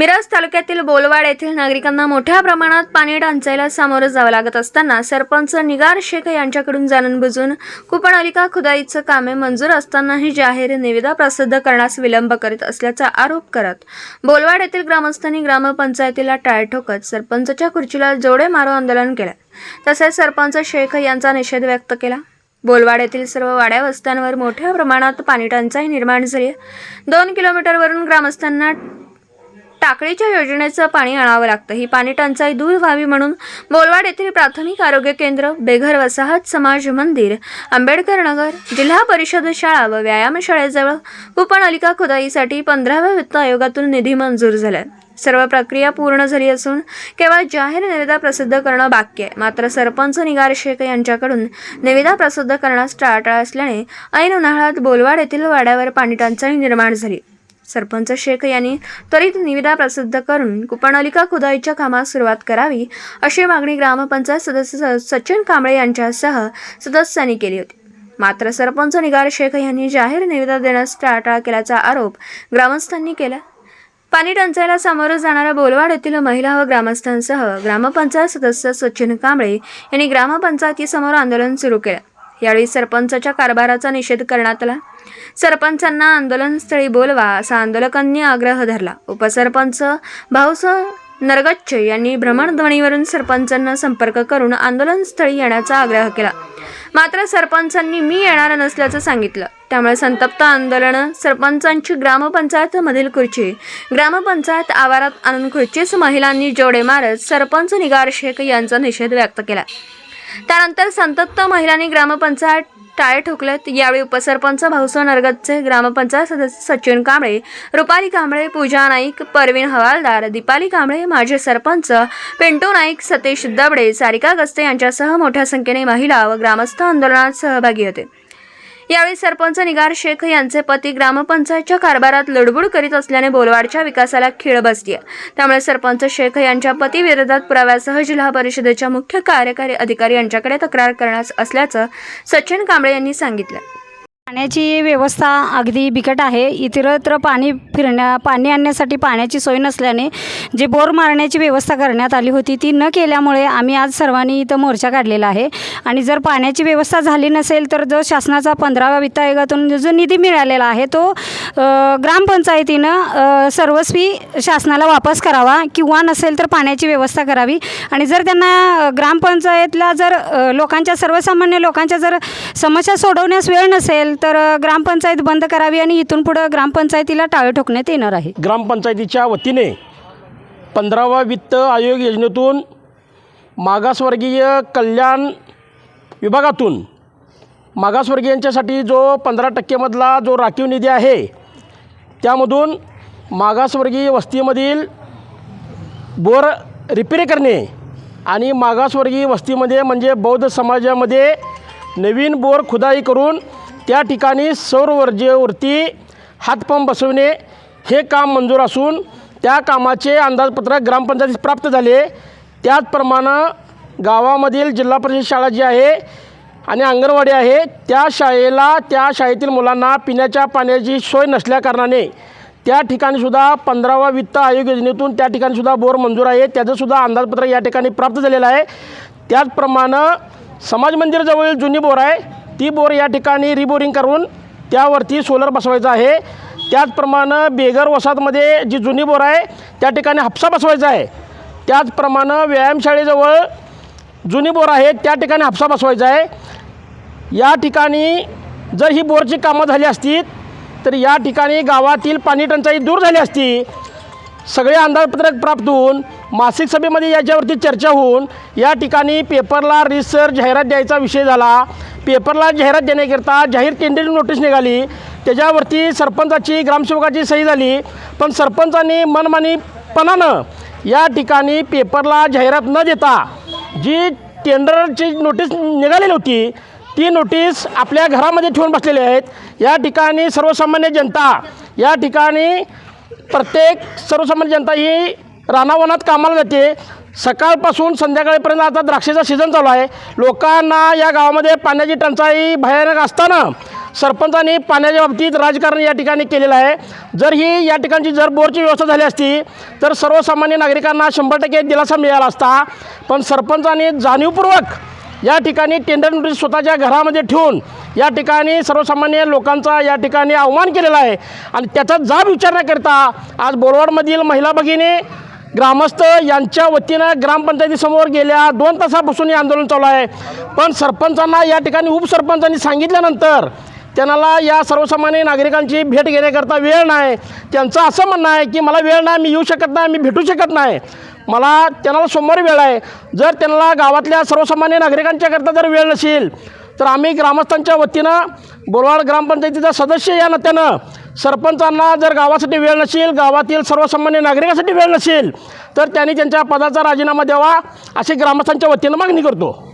मिरज तालुक्यातील बोलवाड येथील नागरिकांना मोठ्या प्रमाणात पाणी टंचाईला सामोरं जावं लागत असताना सरपंच निगार शेख यांच्याकडून जाणून बुजून कुपनलिका खुदाईचं कामे मंजूर असतानाही जाहीर निविदा प्रसिद्ध करण्यास विलंब करीत असल्याचा आरोप करत बोलवाड येथील ग्रामस्थांनी ग्रामपंचायतीला टाळ ठोकत सरपंचच्या खुर्चीला जोडे मारो आंदोलन केलं. तसेच सरपंच शेख यांचा निषेध व्यक्त केला. बोलवाड येथील सर्व वाड्या वस्त्यांवर मोठ्या प्रमाणात पाणी टंचाई निर्माण झाली. दोन किलोमीटरवरून ग्रामस्थांना टाकळीच्या योजनेचं पाणी आणावं लागतं. ही पाणी टंचाई दूर व्हावी म्हणून बोलवाड येथील प्राथमिक आरोग्य केंद्र बेघर वसाहत समाज मंदिर आंबेडकर नगर जिल्हा परिषद शाळा व व्यायामशाळेजवळ कुपनलिका खुदाईसाठी पंधराव्या वित्त आयोगातून निधी मंजूर झाला सर्व प्रक्रिया पूर्ण झाली असून केवळ जाहीर निविदा प्रसिद्ध करणं बाकी आहे. मात्र सरपंच निगार शेख यांच्याकडून निविदा प्रसिद्ध करण्यास टाळाटाळ असल्याने ऐन उन्हाळ्यात बोलवाड येथील वाड्यावर पाणी टंचाई निर्माण झाली. सरपंच शेख यांनी त्वरित निविदा प्रसिद्ध करून कुपनलिका खुदाईच्या कामास सुरुवात करावी अशी मागणी ग्रामपंचायत सदस्य स- सचिन कांबळे यांच्यासह सदस्यांनी केली होती. मात्र सरपंच निगार शेख यांनी जाहीर निविदा देण्यास टाळाटाळ केल्याचा आरोप ग्रामस्थांनी केला. पाणी टंचाईला सामोरं जाणाऱ्या बोलवाड येथील महिला व ग्रामस्थांसह ग्रामपंचायत सदस्य सचिन कांबळे यांनी ग्रामपंचायतीसमोर आंदोलन सुरू केलं. यावेळी सरपंचाच्या कारभाराचा निषेध करण्यात आला. सरपंचांना आंदोलनस्थळी बोलवा असा आंदोलकांनी आग्रह धरला. उपसरपंच भाऊस नरगच्चे यांनी भ्रमणध्वनीवरून सरपंचांना संपर्क करून आंदोलनस्थळी येण्याचा आग्रह केला. मात्र सरपंचांनी मी येणार नसल्याचं सांगितलं. त्यामुळे संतप्त आंदोलनं सरपंचांची ग्रामपंचायतमधील खुर्ची ग्रामपंचायत आवारात आणून खुर्चीस महिलांनी जोडे मारत सरपंच निगार शेख यांचा निषेध व्यक्त केला. त्यानंतर संतप्त महिलांनी ग्रामपंचायत टाळे ठोकलेत यावेळी उपसरपंच भाऊसो नरगतचे ग्रामपंचायत सदस्य सचिन कांबळे रुपाली कांबळे पूजा नाईक परवीन हवालदार दीपाली कांबळे माजी सरपंच पिंटू नाईक सतीश दबडे सारिका गस्ते यांच्यासह मोठ्या संख्येने महिला व ग्रामस्थ आंदोलनात सहभागी होते. यावेळी सरपंच निगार शेख यांचे पती ग्रामपंचायतच्या कारभारात लुडबुड करीत असल्याने बोलवाडच्या विकासाला खीळ बसली आहे त्यामुळे सरपंच शेख यांच्या पतीविरोधात पुराव्यासह जिल्हा परिषदेच्या मुख्य कार्यकारी अधिकारी यांच्याकडे तक्रार करण्यास असल्याचं सचिन कांबळे यांनी सांगितलं. पाण्याची व्यवस्था अगदी बिकट आहे. इतरत्र पाणी फिरण्या पाणी आणण्यासाठी पाण्याची सोय नसल्याने जे बोर मारण्याची व्यवस्था करण्यात आली होती ती न केल्यामुळे आम्ही आज सर्वांनी इथं मोर्चा काढलेला आहे. आणि जर पाण्याची व्यवस्था झाली नसेल तर जो शासनाचा पंधराव्या वित्त आयोगातून जो निधी मिळालेला आहे तो ग्रामपंचायतीनं सर्वस्वी शासनाला वापस करावा किंवा नसेल तर पाण्याची व्यवस्था करावी. आणि जर त्यांना ग्रामपंचायतला जर लोकांच्या सर्वसामान्य लोकांच्या जर समस्या सोडवण्यास वेळ नसेल तर ग्रामपंचायत बंद करावी आणि इथून पुढं ग्रामपंचायतीला टाळे ठोकण्यात येणार आहे. ग्रामपंचायतीच्या वतीने पंधरावा वित्त आयोग योजनेतून मागासवर्गीय कल्याण विभागातून मागासवर्गीयांच्यासाठी जो पंधरा टक्केमधला जो राखीव निधी आहे त्यामधून मागासवर्गीय वस्तीमधील बोर रिपेअर करणे आणि मागासवर्गीय वस्तीमध्ये म्हणजे बौद्ध समाजामध्ये नवीन बोर खुदाई करून त्या ठिकाणी सौर ऊर्जेवरती हातपंप बसवणे हे काम मंजूर असून त्या कामाचे अंदाजपत्रक ग्रामपंचायतीस प्राप्त झाले. त्याचप्रमाणे गावामधील जिल्हा परिषद शाळा जी आहे आणि अंगणवाडी आहे त्या शाळेला त्या शाळेतील मुलांना पिण्याच्या पाण्याची सोय नसल्याकारणाने त्या ठिकाणीसुद्धा पंधरावा वित्त आयोग योजनेतून त्या ठिकाणीसुद्धा बोर मंजूर आहे. त्याचंसुद्धा अंदाजपत्रक या ठिकाणी प्राप्त झालेलं आहे. त्याचप्रमाणे समाज मंदिराजवळील जुनी बोर आहे. ती बोर या ठिकाणी रिबोरिंग करून त्यावरती सोलर बसवायचं आहे. त्याचप्रमाणे बेगर वसाहतमध्ये जी जुनी बोर आहे त्या ठिकाणी हापसा बसवायचा आहे. त्याचप्रमाणे व्यायामशाळेजवळ जुनी बोर आहे त्या ठिकाणी हापसा बसवायचा आहे. या ठिकाणी जर ही बोरची कामं झाली असती तर या ठिकाणी गावातील पाणी टंचाई दूर झाली असती सगळे अंदाजपत्रक प्राप्त होऊन मासिक सभेमध्ये याच्यावरती चर्चा होऊन या ठिकाणी पेपरला रिसर जाहिरात द्यायचा विषय झाला. पेपरला जाहिरात देण्याकरिता जाहीर टेंडरिंग नोटीस निघाली. त्याच्यावरती सरपंचाची ग्रामसेवकाची सही झाली. पण सरपंचांनी मनमानीपणानं या ठिकाणी पेपरला जाहिरात न देता जी टेंडरची नोटीस निघालेली होती ती नोटीस आपल्या घरामध्ये ठेवून बसलेली आहेत. या ठिकाणी सर्वसामान्य जनता या ठिकाणी प्रत्येक सर्वसामान्य जनता ही रानावनात कामाला जाते. सकाळपासून संध्याकाळपर्यंत आता द्राक्षाचा सीझन चालू आहे. लोकांना या गावामध्ये पाण्याची टंचाई भयानक असताना सरपंचांनी पाण्याच्या बाबतीत राजकारण या ठिकाणी केलेलं आहे. जर ही या ठिकाणची जर बोरची व्यवस्था झाली असती तर सर्वसामान्य नागरिकांना शंभर टक्के दिलासा मिळाला असता. पण सरपंचांनी जाणीवपूर्वक या ठिकाणी टेंडर नोटीस स्वतःच्या घरामध्ये ठेवून या ठिकाणी सर्वसामान्य लोकांचा या ठिकाणी अवमान केलेला आहे. आणि त्याचा जाब विचार न करता आज बोरवाडमधील महिला भगिनी ग्रामस्थ यांच्या वतीनं ग्रामपंचायतीसमोर गेल्या दोन तासापासून हे आंदोलन चालू आहे. पण सरपंचांना या ठिकाणी उपसरपंचांनी सांगितल्यानंतर त्यांना या सर्वसामान्य नागरिकांची भेट घेण्याकरता वेळ नाही. त्यांचं असं म्हणणं आहे की मला वेळ नाही मी येऊ शकत नाही मी भेटू शकत नाही. मला त्यांना सोमवारी वेळ आहे. जर त्यांना गावातल्या सर्वसामान्य नागरिकांच्याकरता जर वेळ नसेल तर आम्ही ग्रामस्थांच्या वतीनं बोरवाड ग्रामपंचायतीचा सदस्य या नात्यानं सरपंचांना जर गावासाठी वेळ नसेल गावातील सर्वसामान्य नागरिकासाठी वेळ नसेल तर त्यांनी त्यांच्या पदाचा राजीनामा द्यावा अशी ग्रामस्थांच्या वतीनं मागणी करतो.